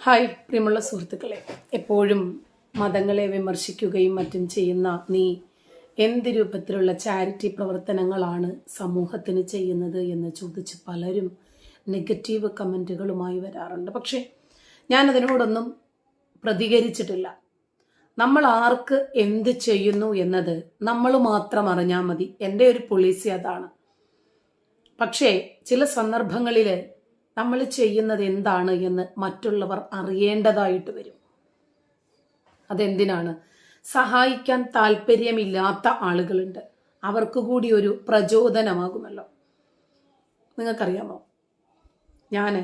Hi പ്രിയമുള്ള സുഹൃത്തുക്കളെ. എപ്പോഴും മതങ്ങളെ വിമർശിക്കുകയും മറ്റും ചെയ്യുന്ന നീ എന്ത് രൂപത്തിലുള്ള ചാരിറ്റി പ്രവർത്തനങ്ങളാണ് സമൂഹത്തിന് ചെയ്യുന്നത് എന്ന് ചോദിച്ച് പലരും നെഗറ്റീവ് കമന്റുകളുമായി വരാറുണ്ട്. പക്ഷേ ഞാനതിനോടൊന്നും പ്രതികരിച്ചിട്ടില്ല. നമ്മൾ ആർക്ക് എന്ത് ചെയ്യുന്നു എന്നത് നമ്മൾ മാത്രം അറിഞ്ഞാൽ മതി. എന്റെ ഒരു പോളിസി അതാണ്. പക്ഷേ ചില സന്ദർഭങ്ങളിൽ നമ്മൾ ചെയ്യുന്നത് എന്താണ് എന്ന് മറ്റുള്ളവർ അറിയേണ്ടതായിട്ട് വരും. അതെന്തിനാണ്? സഹായിക്കാൻ താല്പര്യമില്ലാത്ത ആളുകളുണ്ട്. അവർക്ക് കൂടി ഒരു പ്രചോദനമാകുമല്ലോ. നിങ്ങൾക്കറിയാമോ? ഞാൻ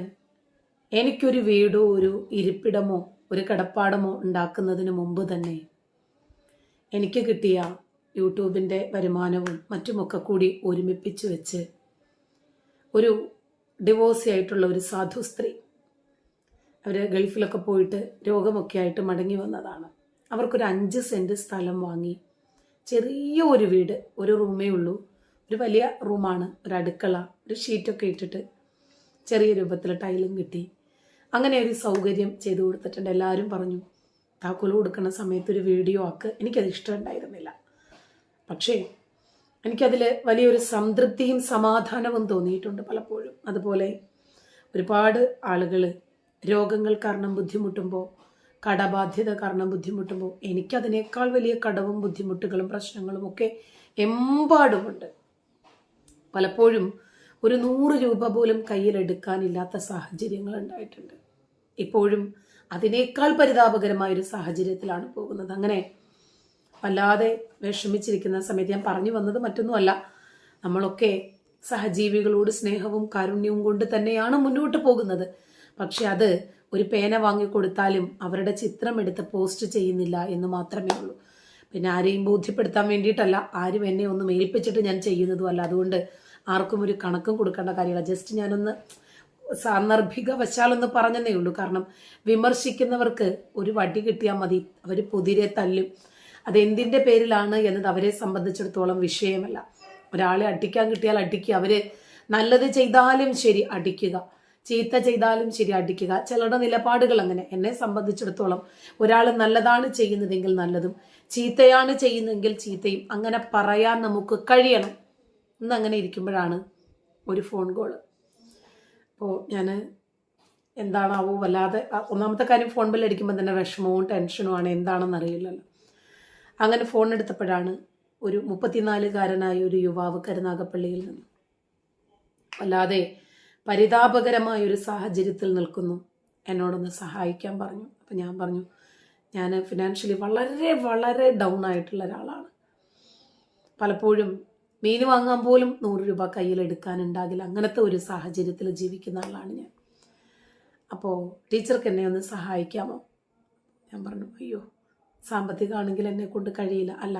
എനിക്കൊരു വീടോ ഒരു ഇരിപ്പിടമോ ഒരു കിടപ്പാടമോ ഉണ്ടാക്കുന്നതിന് മുമ്പ് തന്നെ എനിക്ക് കിട്ടിയ യൂട്യൂബിന്റെ വരുമാനവും മറ്റുമൊക്കെ കൂടി ഒരുമിപ്പിച്ച് വെച്ച് ഒരു ഡിവോഴ്സി ആയിട്ടുള്ള ഒരു സാധു സ്ത്രീ. അവർ ഗൾഫിലൊക്കെ പോയിട്ട് രോഗമൊക്കെ ആയിട്ട് മടങ്ങി വന്നതാണ്. അവർക്കൊരു അഞ്ച് സെന്റ് സ്ഥലം വാങ്ങി. ചെറിയ ഒരു വീട് ഒരു റൂമേ ഉള്ളൂ. ഒരു വലിയ റൂമാണ് ഒരു അടുക്കള ഒരു ഷീറ്റൊക്കെ ഇട്ടിട്ട് ചെറിയ രൂപത്തിൽ ടൈലും കിട്ടി. അങ്ങനെ ഒരു സൗകര്യം ചെയ്തു കൊടുത്തിട്ടുണ്ട്. എല്ലാവരും പറഞ്ഞു താക്കോൽ കൊടുക്കുന്ന സമയത്ത് ഒരു വീഡിയോ ആക്ക്. എനിക്കത് ഇഷ്ടമുണ്ടായിരുന്നില്ല പക്ഷേ എനിക്കതിൽ വലിയൊരു സംതൃപ്തിയും സമാധാനവും തോന്നിയിട്ടുണ്ട് പലപ്പോഴും. അതുപോലെ ഒരുപാട് ആളുകൾ രോഗങ്ങൾ കാരണം ബുദ്ധിമുട്ടുമ്പോൾ കടബാധ്യത കാരണം ബുദ്ധിമുട്ടുമ്പോൾ എനിക്കതിനേക്കാൾ വലിയ കടവും ബുദ്ധിമുട്ടുകളും പ്രശ്നങ്ങളും ഒക്കെ എമ്പാടുമുണ്ട്. പലപ്പോഴും ഒരു നൂറ് രൂപ പോലും കയ്യിലെടുക്കാനില്ലാത്ത സാഹചര്യങ്ങൾ ഉണ്ടായിട്ടുണ്ട്. ഇപ്പോഴും അതിനേക്കാൾ പരിതാപകരമായ ഒരു സാഹചര്യത്തിലാണ് പോകുന്നത്. അങ്ങനെ വല്ലാതെ വിഷമിച്ചിരിക്കുന്ന സമയത്ത് ഞാൻ പറഞ്ഞു വന്നത് മറ്റൊന്നുമല്ല. നമ്മളൊക്കെ സഹജീവികളോട് സ്നേഹവും കാരുണ്യവും കൊണ്ട് തന്നെയാണ് മുന്നോട്ട് പോകുന്നത്. പക്ഷെ അത് ഒരു പേന വാങ്ങിക്കൊടുത്താലും അവരുടെ ചിത്രം എടുത്ത് പോസ്റ്റ് ചെയ്യുന്നില്ല എന്ന് മാത്രമേ ഉള്ളൂ. പിന്നെ ആരെയും ബോധ്യപ്പെടുത്താൻ വേണ്ടിയിട്ടല്ല. ആരും എന്നെ ഒന്ന് ഏൽപ്പിച്ചിട്ട് ഞാൻ ചെയ്യുന്നതുമല്ല. അതുകൊണ്ട് ആർക്കും ഒരു കണക്കും കൊടുക്കേണ്ട കാര്യമില്ല. ജസ്റ്റ് ഞാനൊന്ന് സാന്ദർഭിക വശാലൊന്ന് പറഞ്ഞതേ ഉള്ളൂ. കാരണം വിമർശിക്കുന്നവർക്ക് ഒരു വടി കിട്ടിയാൽ മതി. അവർ പൊതിരെ തല്ലും. അതെന്തിന്റെ പേരിലാണ് എന്നത് അവരെ സംബന്ധിച്ചിടത്തോളം വിഷയമല്ല. ഒരാളെ അടിക്കാൻ കിട്ടിയാൽ അടിക്കുക അവർ നല്ലത് ചെയ്താലും ശരി അടിക്കുക ചീത്ത ചെയ്താലും ശരി അടിക്കുക. ചിലരുടെ നിലപാടുകൾ അങ്ങനെ. എന്നെ സംബന്ധിച്ചിടത്തോളം ഒരാൾ നല്ലതാണ് ചെയ്യുന്നതെങ്കിൽ നല്ലതും ചീത്തയാണ് ചെയ്യുന്നതെങ്കിൽ ചീത്തയും. അങ്ങനെ പറയാൻ നമുക്ക് കഴിയണം. ഇന്ന് അങ്ങനെ ഇരിക്കുമ്പോഴാണ് ഒരു ഫോൺ കോൾ അപ്പോൾ ഞാൻ എന്താണാവോ വല്ലാതെ ഒന്നാമത്തെ കാര്യം ഫോൺ ബില്ലടിക്കുമ്പോൾ തന്നെ വിഷമവും ടെൻഷനുമാണ് എന്താണെന്ന് അറിയില്ലല്ലോ അങ്ങനെ ഫോൺ എടുത്തപ്പോഴാണ് ഒരു മുപ്പത്തിനാലുകാരനായ ഒരു യുവാവ് കരുനാഗപ്പള്ളിയിൽ നിന്ന്. അല്ലാതെ പരിതാപകരമായ ഒരു സാഹചര്യത്തിൽ നിൽക്കുന്നു. എന്നോടൊന്ന് സഹായിക്കാൻ പറഞ്ഞു. അപ്പം ഞാൻ പറഞ്ഞു ഞാൻ ഫിനാൻഷ്യലി വളരെ വളരെ ഡൗൺ ആയിട്ടുള്ള ഒരാളാണ്. പലപ്പോഴും മീൻ വാങ്ങാൻ പോലും നൂറ് രൂപ കയ്യിൽ എടുക്കാനുണ്ടാകില്ല അങ്ങനത്തെ ഒരു സാഹചര്യത്തിൽ ജീവിക്കുന്ന ആളാണ് ഞാൻ. അപ്പോൾ ടീച്ചർക്ക് എന്നെ ഒന്ന് സഹായിക്കാമോ? ഞാൻ പറഞ്ഞു അയ്യോ സാമ്പത്തികമാണെങ്കിൽ എന്നെ കൊണ്ട് കഴിയില്ല. അല്ല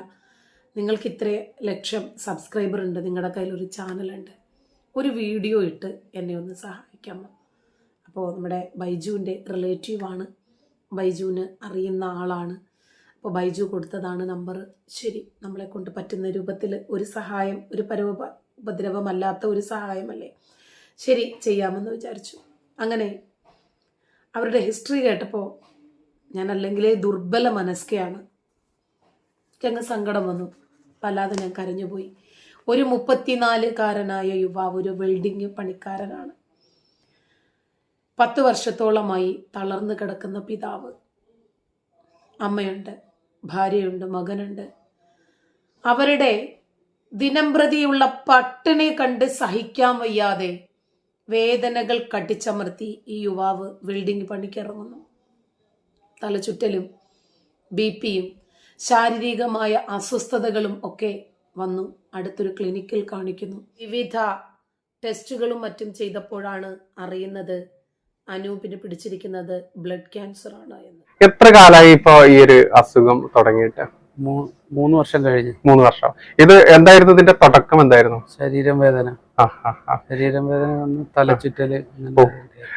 നിങ്ങൾക്ക് ഇത്ര ലക്ഷം സബ്സ്ക്രൈബർ ഉണ്ട് നിങ്ങളുടെ കയ്യിൽ ഒരു ചാനലുണ്ട് ഒരു വീഡിയോ ഇട്ട് എന്നെ ഒന്ന് സഹായിക്കാമോ അപ്പോൾ നമ്മുടെ ബൈജുവിന്റെ റിലേറ്റീവാണ് ബൈജുവിന് അറിയുന്ന ആളാണ്. അപ്പോൾ ബൈജു കൊടുത്തതാണ് നമ്പർ ശരി നമ്മളെ കൊണ്ട് പറ്റുന്ന രൂപത്തിൽ ഒരു സഹായം ഒരു പരോപ ഉപദ്രവമല്ലാത്ത ഒരു സഹായമല്ലേ? ശരി ചെയ്യാമെന്ന് വിചാരിച്ചു. അങ്ങനെ അവരുടെ ഹിസ്റ്ററി കേട്ടപ്പോൾ ഞാൻ അല്ലെങ്കിലേ ദുർബല മനസ്കയാണ്. എനിക്കങ്ങ് സങ്കടം വന്നു. വല്ലാതെ ഞാൻ കരഞ്ഞുപോയി. ഒരു മുപ്പത്തിനാലുകാരനായ യുവാവ് ഒരു വെൽഡിങ് പണിക്കാരനാണ്. പത്ത് വർഷത്തോളമായി തളർന്നു കിടക്കുന്ന പിതാവ്. അമ്മയുണ്ട് ഭാര്യയുണ്ട് മകനുണ്ട്. അവരുടെ ദിനംപ്രതിയുള്ള പട്ടിണി കണ്ട് സഹിക്കാൻ വയ്യാതെ വേദനകൾ കട്ടിച്ചമർത്തി ഈ യുവാവ് വെൽഡിംഗ് പണിക്കിറങ്ങുന്നു തലചുറ്റലും ബി പിയും ശാരീരികമായ അസ്വസ്ഥതകളും ഒക്കെ വന്നു അടുത്തൊരു ക്ലിനിക്കിൽ കാണിക്കുന്നു. വിവിധ ടെസ്റ്റുകളും മറ്റും ചെയ്തപ്പോഴാണ് അറിയുന്നത് അനൂപിന് പിടിച്ചിരിക്കുന്നത് ബ്ലഡ് ക്യാൻസർ ആണ് എന്ന്. എത്ര കാലമായി ഇപ്പോ ഈ ഒരു അസുഖം തുടങ്ങിയിട്ട്? മൂന്ന് വർഷം കഴിഞ്ഞു. മൂന്ന് വർഷം. ഇത് എന്തായിരുന്നു ഇതിന്റെ തുടക്കം എന്തായിരുന്നു? ശരീരം വേദന. ശരീരം വേദന തലച്ചുറ്റൽ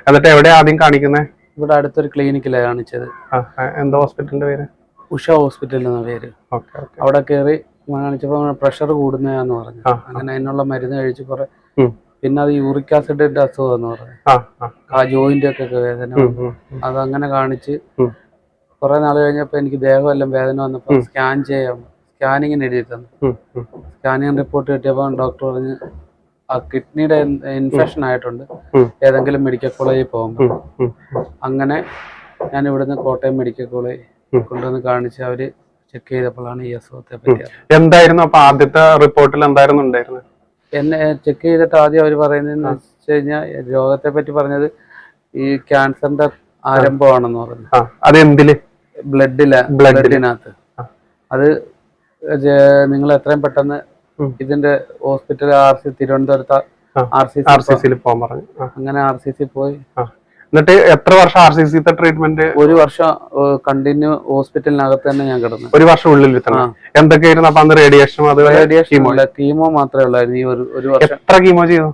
എന്നിട്ട് എവിടെ ആദ്യം കാണിക്കുന്നത് ഇവിടെ അടുത്തൊരു ക്ലിനിക്കിലാണ് കാണിച്ചത്. എന്താ ഹോസ്പിറ്റലിന്റെ പേര്? ഉഷ ഹോസ്പിറ്റൽ എന്ന പേര്. അവിടെ കയറി കാണിച്ചപ്പോൾ പ്രഷർ കൂടുന്നതാന്ന് പറഞ്ഞു. അങ്ങനെ അതിനുള്ള മരുന്ന് കഴിച്ച് കുറെ പിന്നെ അത് യൂറിക് ആസിഡിന്റെ അസുഖം എന്ന് പറഞ്ഞു. ആ ജോയിന്റ് ഒക്കെ വേദന അത് അങ്ങനെ ഉം. അതങ്ങനെ കാണിച്ച്. കുറെ നാൾ കഴിഞ്ഞപ്പോൾ എനിക്ക് ദേഹമെല്ലാം വേദന വന്നപ്പോൾ സ്കാൻ ചെയ്യാം സ്കാനിങ്ങിന് എഴുതി തന്നു. സ്കാനിങ് റിപ്പോർട്ട് കിട്ടിയപ്പോൾ ഡോക്ടർ പറഞ്ഞ് കിഡ്നിയുടെ ഇൻഫെക്ഷൻ ആയിട്ടുണ്ട്. ഏതെങ്കിലും മെഡിക്കൽ കോളേജിൽ പോകുമ്പോൾ. അങ്ങനെ ഞാൻ ഇവിടുന്ന് കോട്ടയം മെഡിക്കൽ കോളേജ് കൊണ്ടുവന്ന് കാണിച്ച് അവർ ചെക്ക് ചെയ്തപ്പോഴാണ് ഈ അസുഖത്തെ പറ്റി എന്തായിരുന്നു അപ്പൊ ആദ്യത്തെ റിപ്പോർട്ടിൽ എന്തായിരുന്നു ഉണ്ടായിരുന്നത്? എന്നെ ചെക്ക് ചെയ്തിട്ട് ആദ്യം അവർ പറയുന്നതെന്ന് വെച്ച് കഴിഞ്ഞാൽ രോഗത്തെ പറ്റി പറഞ്ഞത് ഈ ക്യാൻസറിന്റെ ആരംഭമാണെന്ന് പറഞ്ഞു. അതെന്തിൽ അത് എന്തിൽ? ബ്ലഡിൽ ബ്ലഡിനകത്ത്. അത് നിങ്ങൾ എത്രയും പെട്ടെന്ന്. ഇതിന്റെ ഹോസ്പിറ്റൽ ആർ സി തിരുവനന്തപുരത്ത്. ആർ സി സി സിയിൽ പോകാൻ പറഞ്ഞു. അങ്ങനെ ആർ സി സി പോയി. എന്നിട്ട് എത്ര വർഷം ആർ സി സിത്തെ ട്രീറ്റ്മെന്റ് ഒരു വർഷം കണ്ടിന്യൂ ഹോസ്പിറ്റലിനകത്ത് തന്നെ ഞാൻ കിടന്നു. ഒരു വർഷം ഉള്ളിൽ എന്തൊക്കെയായിരുന്നു? അപ്പൊ അന്ന് റേഡിയേഷനും അത് റേഡിയേഷൻ കീമോ മാത്രമേ ഉള്ളായിരുന്നു. ഈ ഒരു വർഷം. എത്ര കീമോ ചെയ്തു?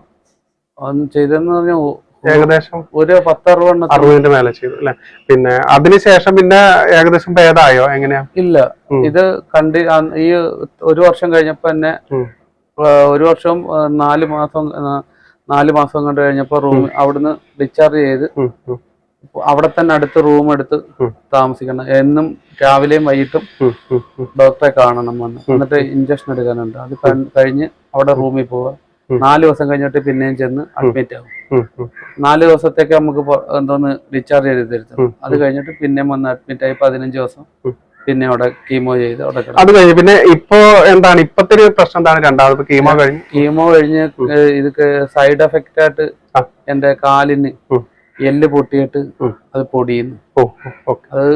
ചെയ്തെന്ന് പറഞ്ഞാൽ ഏകദേശം ഒരു പത്തറുപതെണ്ണത്തിന് അറുപതിന്റെ മേലെ ചെയ്തു അല്ലെ? പിന്നെ അതിനുശേഷം പിന്നെ ഏകദേശം ഭേദമായോ? എങ്ങനെയാ? ഇല്ല. ഇത് കണ്ടി ഈ ഒരു വർഷം കഴിഞ്ഞപ്പോ തന്നെ ഒരു വർഷം നാല് മാസം നാല് മാസം കണ്ട് കഴിഞ്ഞപ്പോ റൂം അവിടുന്ന് ഡിസ്ചാർജ് ചെയ്ത് അവിടെ തന്നെ അടുത്ത് റൂം എടുത്ത്. താമസിക്കണം. എന്നും രാവിലെയും വൈകിട്ടും. ഡോക്ടറെ കാണണം വന്ന്. എന്നിട്ട് ഇഞ്ചക്ഷൻ എടുക്കാനുണ്ട്. അത് കഴിഞ്ഞ് അവിടെ റൂമിൽ പോവുക ഉം. നാല് ദിവസം കഴിഞ്ഞിട്ട് പിന്നെയും ചെന്ന് അഡ്മിറ്റ് ആവും. നാല് ദിവസത്തേക്ക് നമുക്ക് എന്തോന്ന് ഡിസ്ചാർജ് ചെയ്ത് തരുത്തും. അത് കഴിഞ്ഞിട്ട് പിന്നെയും വന്ന് അഡ്മിറ്റ് ആയി പതിനഞ്ച് ദിവസം പിന്നെ അവിടെ കീമോ ചെയ്ത് അവിടെ അത് കഴിഞ്ഞ് പിന്നെ ഇപ്പോ എന്താണ്? ഇപ്പത്തെ ഒരു പ്രശ്നം എന്താണ്? രണ്ടാമത് കീമോ കഴിഞ്ഞ്? കീമോ കഴിഞ്ഞ് ഇത് സൈഡ് എഫക്റ്റ് ആയിട്ട് എന്റെ കാലിന്. എല്ല് പൊട്ടിയിട്ട് അത് പൊടിയുന്നു. അത്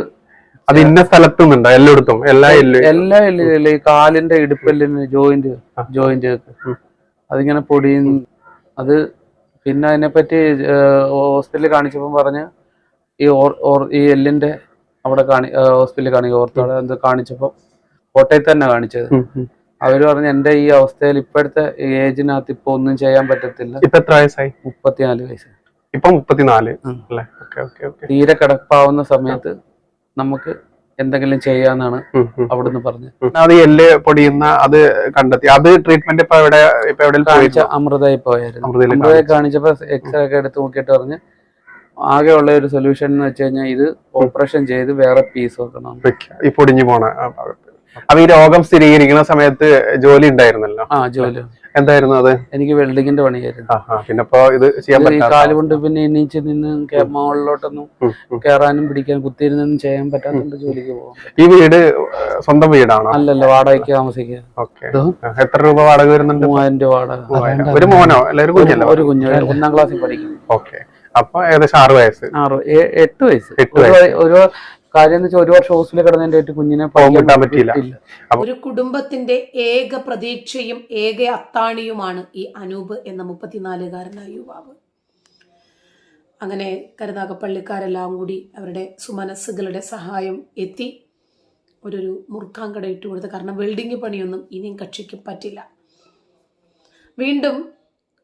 അത് ഇന്ന സ്ഥലത്തുനിന്നുണ്ടോ എല്ലായിടത്തും എല്ലാ എല്ലും എല്ലാ എല്ലുകളിലും ഈ കാലിന്റെ ഇടുപ്പെല്ലിന് ജോയിന്റ് ജോയിന്റ്. അതിങ്ങനെ പൊടിയും അത് പിന്നെ അതിനെപ്പറ്റി ഹോസ്പിറ്റലിൽ കാണിച്ചപ്പോൾ പറഞ്ഞ് ഈ ഓർ ഓർ- ഈ എല്ലിന്റെ അവിടെ കാണി ഹോസ്പിറ്റലിൽ കാണിക്കുക ഓർത്തോടെ എന്ത് കാണിച്ചപ്പോൾ കോട്ടയത്ത് തന്നെ കാണിച്ചത്. അവർ പറഞ്ഞു എന്റെ ഈ അവസ്ഥയിൽ ഇപ്പോഴത്തെ ഏജിനകത്ത് ഇപ്പൊ ഒന്നും ചെയ്യാൻ പറ്റത്തില്ല. ഇപ്പൊ എത്ര വയസ്സായി? മുപ്പത്തിനാല് വയസ്സ്. ഇപ്പൊ മുപ്പത്തിനാല് തീരെ കിടപ്പാവുന്ന സമയത്ത് നമുക്ക് എന്തെങ്കിലും ചെയ്യാന്നാണ്. അവിടുന്ന് പറഞ്ഞത്. അത് എല്ല് പൊടിയുന്ന അത് കണ്ടെത്തി. അത് ട്രീറ്റ്മെന്റ് ഇപ്പൊ എവിടെ ഇപ്പൊ എവിടെ കാണിച്ച അമൃതയിൽ പോയായിരുന്നു. അമൃതയെ കാണിച്ചപ്പോ എക്സ്റേ ഒക്കെ എടുത്ത് നോക്കിയിട്ട് പറഞ്ഞ് ആകെ ഉള്ള ഒരു സൊല്യൂഷൻ എന്ന് വെച്ച് കഴിഞ്ഞാൽ ഇത് ഓപ്പറേഷൻ ചെയ്ത് വേറെ പീസ് വെക്കണം. ഈ പൊടിഞ്ഞു പോണ ഭാഗത്ത്. അപ്പൊ ഈ രോഗം സ്ഥിരീകരിക്കുന്ന സമയത്ത് ജോലി ഉണ്ടായിരുന്നല്ലോ? ആ ജോലി. എന്തായിരുന്നു അത്? എനിക്ക് വെൽഡിങ്ങിന്റെ പണിയായിരുന്നു. പിന്നെ ഇപ്പൊ ഇത് ചെയ്യാൻ ഇത് കാലുകൊണ്ട് കാൽ കൊണ്ട് പിന്നെ എണീച്ച് നിന്ന് മുകളിലോട്ടൊന്നും. കയറാനും പിടിക്കാനും കുത്തിയിരുന്നൊന്നും ചെയ്യാൻ പറ്റാത്തതുകൊണ്ട് ജോലിക്ക് പോകും ഈ വീട് സ്വന്തം വീടാണോ? അല്ലല്ല വാടകയ്ക്ക് താമസിക്കുക? എത്ര രൂപ വാടക വരുന്നുണ്ട്? മൂവായിരം രൂപ വാടക. ഒരു മോനോ? അല്ല ഒരു കുഞ്ഞല്ലോ? ഒരു കുഞ്ഞു ഒന്നാം ക്ലാസ്സിൽ പഠിക്കും ഓക്കെ. അപ്പൊ ഏകദേശം ആറ് വയസ്സ്. ആറ് എട്ട് വയസ്സ്. ഒരു കാര്യം എന്ന് വെച്ചാൽ ഒരു വർഷം ഹോസ്പിറ്റലിൽ കിടന്നതിന്റെ ആയിട്ട് കുഞ്ഞിനെ വിട്ടാൻ പറ്റിയില്ല. ഒരു കുടുംബത്തിന്റെ ഏക പ്രതീക്ഷയും ഏക അത്താണിയുമാണ് ഈ അനൂപ് എന്ന മുപ്പത്തിനാലുകാരനായ യുവാവ്. അങ്ങനെ കരുനാഗപ്പള്ളിക്കാരെല്ലാം കൂടി അവരുടെ സുമനസ്സുകളുടെ സഹായം എത്തി. ഒരു മുറുക്കാങ്കട ഇട്ട് കൊടുത്ത് കാരണം വെൽഡിങ് പണിയൊന്നും ഇനിയും കക്ഷിക്ക് പറ്റില്ല. വീണ്ടും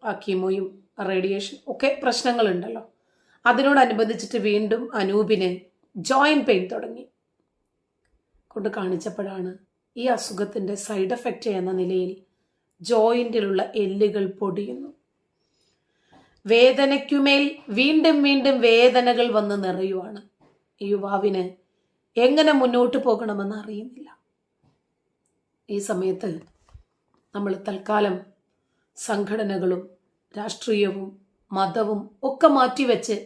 ആ കീമോയും റേഡിയേഷൻ ഒക്കെ പ്രശ്നങ്ങളുണ്ടല്ലോ. അതിനോടനുബന്ധിച്ചിട്ട് വീണ്ടും അനൂപിന് ജോയിന്റ് പെയിൻ തുടങ്ങി. കൊണ്ട് കാണിച്ചപ്പോഴാണ് ഈ അസുഖത്തിന്റെ സൈഡ് എഫക്റ്റ് എന്ന നിലയിൽ ജോയിന്റിലുള്ള എല്ലുകൾ പൊടിയുന്നു. വേദനയ്ക്കുമേൽ വീണ്ടും വീണ്ടും വേദനകൾ വന്ന് നിറയുവാണ്. ഈ യുവാവിന് എങ്ങനെ മുന്നോട്ട് പോകണമെന്ന് അറിയുന്നില്ല. ഈ സമയത്ത് നമ്മൾ തൽക്കാലം സംഘടനകളും രാഷ്ട്രീയവും മതവും ഒക്കെ മാറ്റിവെച്ച്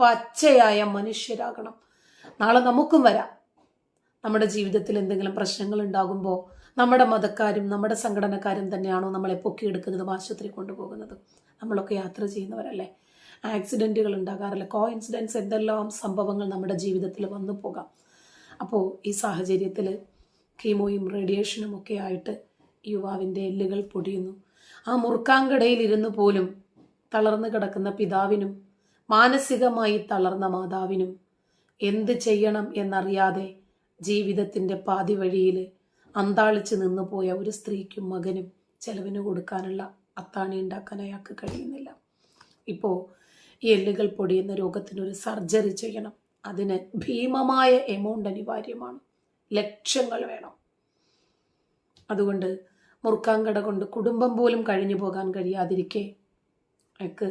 പച്ചയായ മനുഷ്യരാകണം. നാളെ നമുക്കും വരാം. നമ്മുടെ ജീവിതത്തിൽ എന്തെങ്കിലും പ്രശ്നങ്ങൾ ഉണ്ടാകുമ്പോൾ നമ്മുടെ മതക്കാരും നമ്മുടെ സംഘടനക്കാരും തന്നെയാണോ നമ്മളെ പൊക്കിയെടുക്കുന്നതും ആശുപത്രി കൊണ്ടുപോകുന്നതും? നമ്മളൊക്കെ യാത്ര ചെയ്യുന്നവരല്ലേ? ആക്സിഡന്റുകൾ ഉണ്ടാകാറില്ല. കോ ഇൻസിഡൻസ് എന്തെല്ലാം സംഭവങ്ങൾ നമ്മുടെ ജീവിതത്തിൽ വന്നു പോകാം. അപ്പോൾ ഈ സാഹചര്യത്തിൽ കീമോയും റേഡിയേഷനും ഒക്കെ ആയിട്ട് യുവാവിന്റെ എല്ലുകൾ പൊടിയുന്നു. ആ മുറുക്കാങ്കടയിൽ ഇരുന്ന് പോലും തളർന്നു കിടക്കുന്ന പിതാവിനും മാനസികമായി തളർന്ന മാതാവിനും എന്ത് ചെയ്യണം എന്നറിയാതെ ജീവിതത്തിന്റെ പാതി വഴിയിൽ അന്താളിച്ച് നിന്നു പോയ ഒരു സ്ത്രീക്കും മകനും ചെലവിന് കൊടുക്കാനുള്ള അത്താണി ഉണ്ടാക്കാൻ അയാൾക്ക് കഴിയുന്നില്ല. ഇപ്പോൾ എല്ലുകൾ പൊടിയുന്ന രോഗത്തിനൊരു സർജറി ചെയ്യണം. അതിന് ഭീമമായ എമൗണ്ട് അനിവാര്യമാണ്. ലക്ഷങ്ങൾ വേണം. അതുകൊണ്ട് മുറുക്കാങ്കട കൊണ്ട് കുടുംബം പോലും കഴിഞ്ഞു പോകാൻ കഴിയാതിരിക്കെ അയാൾക്ക്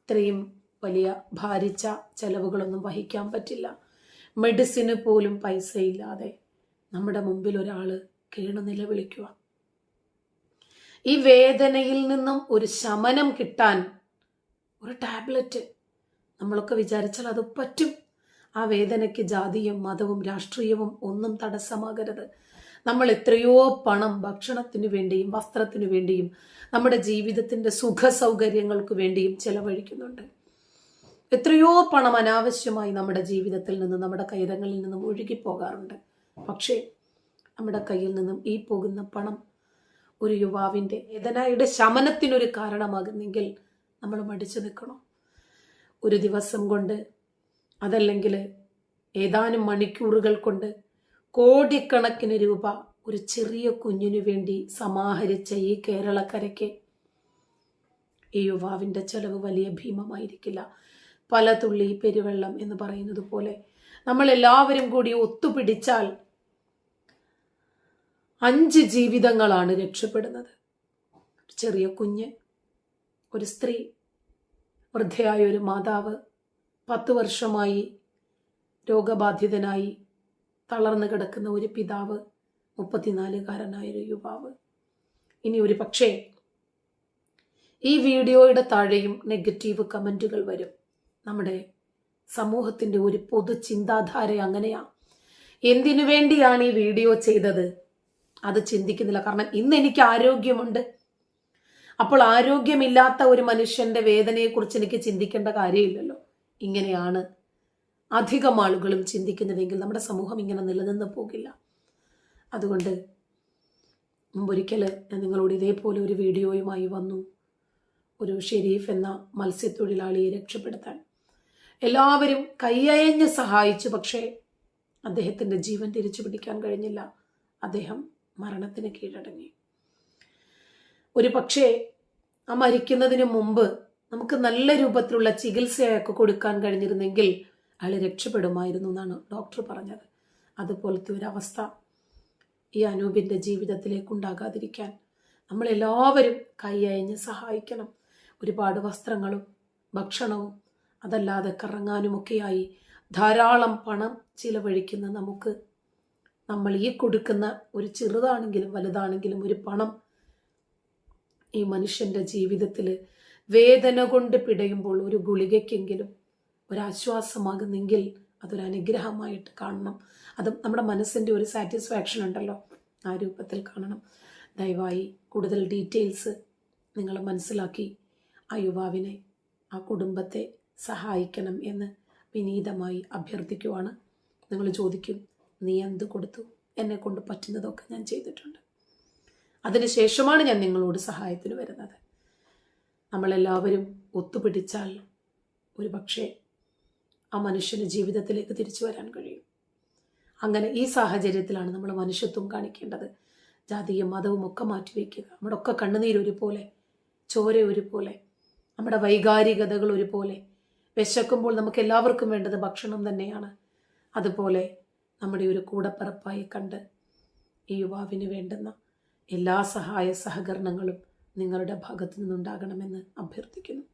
ഇത്രയും വലിയ ഭാരിച്ച ചെലവുകളൊന്നും വഹിക്കാൻ പറ്റില്ല. മെഡിസിന് പോലും പൈസയില്ലാതെ നമ്മുടെ മുമ്പിൽ ഒരാൾ കീണു നിലവിളിക്കുക ഈ വേദനയിൽ നിന്നും ഒരു ശമനം കിട്ടാൻ ഒരു ടാബ്ലറ്റ് നമ്മളൊക്കെ വിചാരിച്ചാൽ അത് പറ്റും. ആ വേദനയ്ക്ക് ജാതിയും മതവും രാഷ്ട്രീയവും ഒന്നും തടസ്സമാകരുത്. നമ്മൾ എത്രയോ പണം ഭക്ഷണത്തിനു വേണ്ടിയും വസ്ത്രത്തിനു വേണ്ടിയും നമ്മുടെ ജീവിതത്തിന്റെ സുഖ സൗകര്യങ്ങൾക്ക് വേണ്ടിയും ചെലവഴിക്കുന്നുണ്ട്. എത്രയോ പണം അനാവശ്യമായി നമ്മുടെ ജീവിതത്തിൽ നിന്ന് നമ്മുടെ കൈതങ്ങളിൽ നിന്നും ഒഴുകിപ്പോകാറുണ്ട്. പക്ഷേ നമ്മുടെ കയ്യിൽ നിന്നും ഈ പോകുന്ന പണം ഒരു യുവാവിന്റെ വേദനയുടെ ശമനത്തിനൊരു കാരണമാകുന്നെങ്കിൽ നമ്മൾ മടിച്ചു നിൽക്കണം? ഒരു ദിവസം കൊണ്ട് അതല്ലെങ്കിൽ ഏതാനും മണിക്കൂറുകൾ കൊണ്ട് കോടിക്കണക്കിന് രൂപ ഒരു ചെറിയ കുഞ്ഞിനു വേണ്ടി സമാഹരിച്ച ഈ കേരളക്കരയ്ക്ക് ഈ യുവാവിന്റെ ചെലവ് വലിയ ഭീമമായിരിക്കില്ല. പല തുള്ളി പെരുവെള്ളം എന്ന് പറയുന്നത് പോലെ നമ്മൾ എല്ലാവരും കൂടി ഒത്തുപിടിച്ചാൽ അഞ്ച് ജീവിതങ്ങളാണ് രക്ഷപ്പെടുന്നത്. ചെറിയ കുഞ്ഞ് ഒരു സ്ത്രീ വൃദ്ധയായ ഒരു മാതാവ് പത്ത് വർഷമായി രോഗബാധിതനായി തളർന്നു കിടക്കുന്ന ഒരു പിതാവ് മുപ്പത്തിനാലുകാരനായൊരു യുവാവ്. ഇനി ഒരു പക്ഷേ ഈ വീഡിയോയുടെ താഴെയും നെഗറ്റീവ് കമന്റുകൾ വരും. നമ്മുടെ സമൂഹത്തിന്റെ ഒരു പൊതു ചിന്താധാര അങ്ങനെയാണ് എന്തിനു വേണ്ടിയാണ് ഈ വീഡിയോ ചെയ്തത്? അത് ചിന്തിക്കുന്നില്ല. കാരണം ഇന്ന് എനിക്ക് ആരോഗ്യമുണ്ട്. അപ്പോൾ ആരോഗ്യമില്ലാത്ത ഒരു മനുഷ്യന്റെ വേദനയെക്കുറിച്ച് എനിക്ക് ചിന്തിക്കേണ്ട കാര്യമില്ലല്ലോ. ഇങ്ങനെയാണ് അധികം ആളുകളും ചിന്തിക്കുന്നതെങ്കിൽ നമ്മുടെ സമൂഹം ഇങ്ങനെ നിലനിന്ന് പോകില്ല. അതുകൊണ്ട് മുമ്പൊരിക്കൽ ഞാൻ നിങ്ങളോട് ഇതേപോലെ ഒരു വീഡിയോയുമായി വന്നു. ഒരു ഷെരീഫ് എന്ന മത്സ്യത്തൊഴിലാളിയെ രക്ഷപ്പെടുത്താൻ. എല്ലാവരും കയ്യയഞ്ഞ് സഹായിച്ചു പക്ഷേ അദ്ദേഹത്തിന്റെ ജീവൻ തിരിച്ചു പിടിക്കാൻ കഴിഞ്ഞില്ല. അദ്ദേഹം മരണത്തിന് കീഴടങ്ങി. ഒരു പക്ഷേ ആ മരിക്കുന്നതിന് മുമ്പ് നമുക്ക് നല്ല രൂപത്തിലുള്ള ചികിത്സയൊക്കെ കൊടുക്കാൻ കഴിഞ്ഞിരുന്നെങ്കിൽ അയാൾ രക്ഷപ്പെടുമായിരുന്നു എന്നാണ് ഡോക്ടർ പറഞ്ഞത്. അതുപോലത്തെ ഒരവസ്ഥ ഈ അനൂപിന്റെ ജീവിതത്തിലേക്ക് ഉണ്ടാകാതിരിക്കാൻ. നമ്മളെല്ലാവരും കൈയയഞ്ഞ് സഹായിക്കണം. ഒരുപാട് വസ്ത്രങ്ങളും ഭക്ഷണവും അതല്ലാതെ കറങ്ങാനുമൊക്കെയായി ധാരാളം പണം ചിലവഴിക്കുന്ന നമുക്ക് നമ്മൾ ഈ കൊടുക്കുന്ന ഒരു ചെറുതാണെങ്കിലും വലുതാണെങ്കിലും ഒരു പണം ഈ മനുഷ്യന്റെ ജീവിതത്തിൽ വേദന കൊണ്ട് പിടയുമ്പോൾ ഒരു ഗുളികയ്ക്കെങ്കിലും ഒരാശ്വാസമാകുന്നെങ്കിൽ അതൊരു അനുഗ്രഹമായിട്ട് കാണണം. അത് നമ്മുടെ മനസ്സിന്റെ ഒരു സാറ്റിസ്ഫാക്ഷൻ ഉണ്ടല്ലോ. ആ രൂപത്തിൽ കാണണം. ദയവായി കൂടുതൽ ഡീറ്റെയിൽസ് നിങ്ങൾ മനസ്സിലാക്കി ആ യുവാവിനെ ആ കുടുംബത്തെ സഹായിക്കണം എന്ന് വിനീതമായി അഭ്യർത്ഥിക്കുവാണ്. നിങ്ങൾ ചോദിക്കും നീ എന്ത് കൊടുത്തു? എന്നെ കൊണ്ട് പറ്റുന്നതൊക്കെ ഞാൻ ചെയ്തിട്ടുണ്ട്. അതിനുശേഷമാണ് ഞാൻ നിങ്ങളോട് സഹായത്തിന് വരുന്നത്. നമ്മളെല്ലാവരും ഒത്തുപിടിച്ചാൽ ഒരു പക്ഷേ ആ മനുഷ്യന് ജീവിതത്തിലേക്ക് തിരിച്ചു വരാൻ കഴിയും. അങ്ങനെ ഈ സാഹചര്യത്തിലാണ് നമ്മൾ മനുഷ്യത്വം കാണിക്കേണ്ടത്. ജാതിയും മതവും ഒക്കെ മാറ്റിവെക്കുക നമ്മുടെ ഒക്കെ കണ്ണുനീര് ഒരുപോലെ ചോര ഒരുപോലെ നമ്മുടെ വൈകാരികതകൾ ഒരുപോലെ വിശക്കുമ്പോൾ നമുക്ക് എല്ലാവർക്കും വേണ്ടത് ഭക്ഷണം തന്നെയാണ്. അതുപോലെ നമ്മുടെ ഒരു കൂടപ്പിറപ്പായി കണ്ട് ഈ യുവാവിന് വേണ്ടുന്ന എല്ലാ സഹായ സഹകരണങ്ങളും നിങ്ങളുടെ ഭാഗത്തു നിന്നുണ്ടാകണമെന്ന് അഭ്യർത്ഥിക്കുന്നു.